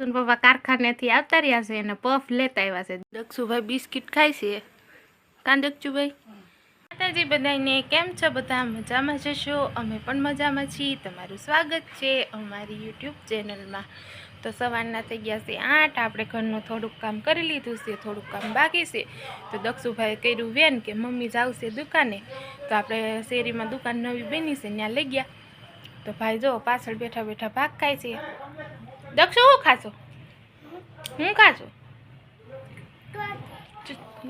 સુન પપ્પા કારખાનેથી આવતા રહ્યા છે અને પફ લેતા આવ્યા છે. દક્ષુભાઈ બિસ્કિટ ખાય છે. કાં દક્ષુભાઈ? માતાજી બધાને કેમ છો? બધા મજામાં જશો અમે પણ મજામાં છીએ. તમારું સ્વાગત છે અમારી યુટ્યુબ ચેનલમાં. તો સવારના થઈ ગયા છે આઠ. આપણે ઘરનું થોડુંક કામ કરી લીધું છે થોડુંક કામ બાકી છે. તો દક્ષુભાઈ કર્યું વેન કે મમ્મી જાવશે દુકાને. તો આપણે શેરીમાં દુકાન નવી બની છે ત્યાં લઈ ગયા. તો ભાઈ જો પાછળ બેઠા બેઠા ભાગ ખાય છે. દક્ષુ, હું ખાશો? હું ખાશો?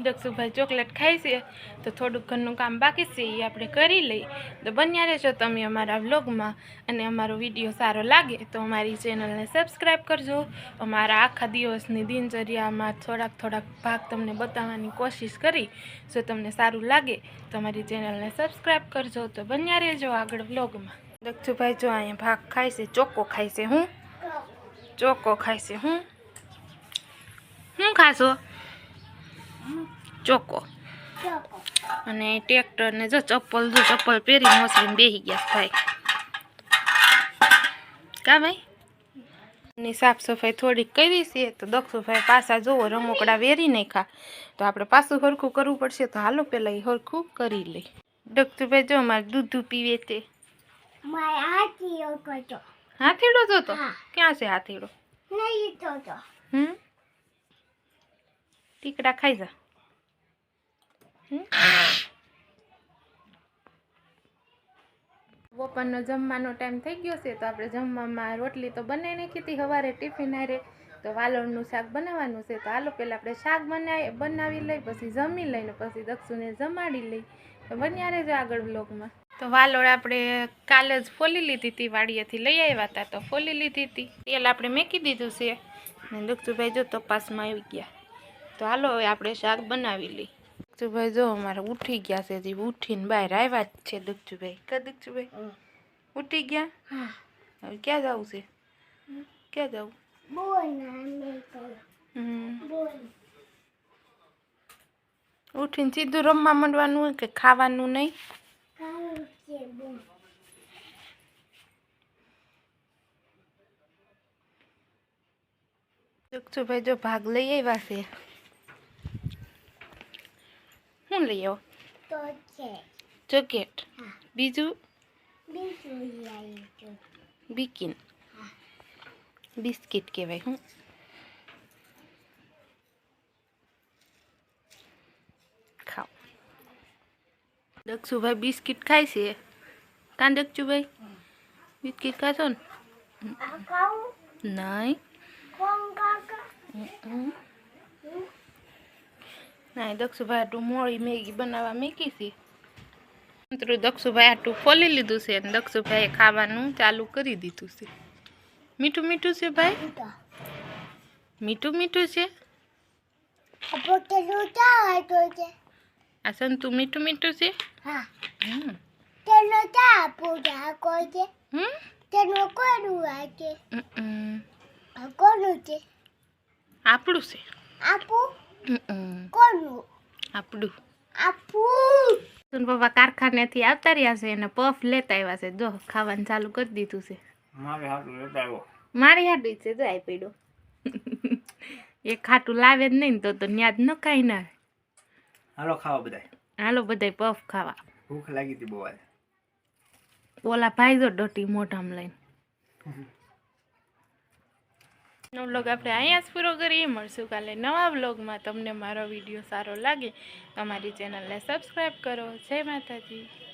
દક્ષુભાઈ ચોકલેટ ખાય છે, તો થોડુંક ઘરનું કામ બાકી છે એ આપણે કરી લઈ તો બન્યા રહેશો તમે અમારા વ્લોગમાં, અને અમારો વીડિયો સારો લાગે, તો અમારી ચેનલને સબસ્ક્રાઈબ કરજો. અમારા આખા દિવસની દિનચર્યામાં થોડાક થોડાક ભાગ તમને બતાવવાની કોશિશ કરી. જો તમને સારું લાગે, તો અમારી ચેનલને સબસ્ક્રાઈબ કરજો. તો બન્યા રહેજો આગળ વ્લોગમાં. દક્ષુભાઈ જો અહીંયા ભાગ ખાય છે ચોખ્ખો ખાય છે, હું? ખાય છે હું? હું ખાશો? ચોખ્ખો અને ટ્રેક્ટરને જો ચપ્પલ જો ચપ્પલ પહેરી મોસરીને બેસી ગયા થાય કા ભાઈ? ની સાફ સફાઈ થોડીક કરી છે, તો દક્ષુભાઈ પાછા જોવો રમકડા વેરી નાખ્યા. તો આપણે પાછું હરખું કરવું પડશે, તો હાલો પહેલાં એ હરખું કરી લઈ દક્ષુભાઈ જો મારે દૂધ પીવે તે. મારે હાથીડો જોતો. ક્યાં છે હાથીડો? નહીં જોતો. હમ? ટીકડા ખાઈ જા. હમ? બપોરનો જમવાનો ટાઈમ થઈ ગયો છે તો આપણે જમવામાં રોટલી તો બનાવી નાખી હતી સવારે ટિફિન હારે. તો વાલોળનું શાક બનાવવાનું છે તો હાલો પહેલાં આપણે શાક બનાવી બનાવી લઈ પછી જમી લઈને પછી દક્ષુને જમાડી લઈ. તો બન્યા રહેજો આગળ બ્લોગમાં તો વાલોળ આપણે કાલે જ ફોલી લીધી હતી વાડીએથી લઈ આવ્યા હતા તો ફોલી લીધી હતી. તેલ આપણે મેકી દીધું છે. ને દુખતુભાઈ જો તપાસમાં આવી ગયા. તો હાલો હવે આપણે શાક બનાવી લઈ દુખતુભાઈ જો અમારે ઉઠી ગયા છે હજી ઉઠીને બહાર આવ્યા જ છે દુખતુભાઈ કા દુખતુભાઈ ઉઠી ગયા? હવે ક્યાં જવું છે? ક્યાં જવું? ઉઠીને સીધું રમવા માંડવાનું કે ખાવાનું નહીં? છે બોલ દક્ષુભાઈ જો ભાગ લઈ આવ્યા છે. શું લઈ આવો? ચોકેટ બીજું? લઈ બિસ્કિટ કહેવાય હું. દક્ષુભાઈ બિસ્કિટ ખાય છે કાં દક્ષુભાઈ બિસ્કિટ ખાશો ને આ ખાવું નહીં કોણ કાકા હમ. ના દક્ષુભાઈ આટલું મોડી મેગી બનાવવા મેકી છે મિત્રો દક્ષુભાઈ આટલું ખોલી લીધું છે અને દક્ષુભાઈએ ખાવાનું ચાલુ કરી દીધું છે મીઠું મીઠું છે ભાઈ તો મીઠું મીઠું છે આ પોતે ચા હતો છે આ સંતુ મીઠું મીઠું છે હા હમ તેનો ચા પૂજા કોઈ છે હમ તેનો કોનું આ છે હમ. આ કોનું છે આપણું છે આપુ હમ. કોનું આપણું આપુ સુન પપ્પા કારખાનેથી આવતા રહ્યા છે અને પફ લેતા આવ્યા છે જો ખાવાનું ચાલુ કરી દીધું છે મારે હાથું લેતા આવ્યો મારી હાડું છે જો આઈ પડ્યો એ ખાટું લાવે જ નહીં તો તો ન્યાદ ન કાંઈ ના હાલો ખાવા બધાય. હાલો બધાય પફ ખાવા. ભૂખ લાગી હતી બહુ આજે. ઓલા ભાઈ જો ડોટી મોઢામાં લઈને. નો વ્લોગ આપણે અહીંયા જ પૂરો કરીએ. મળશું કાલે નવા વ્લોગમાં તમને મારો વીડિયો સારો લાગે અમારી ચેનલને સબસ્ક્રાઈબ કરો. જય માતાજી.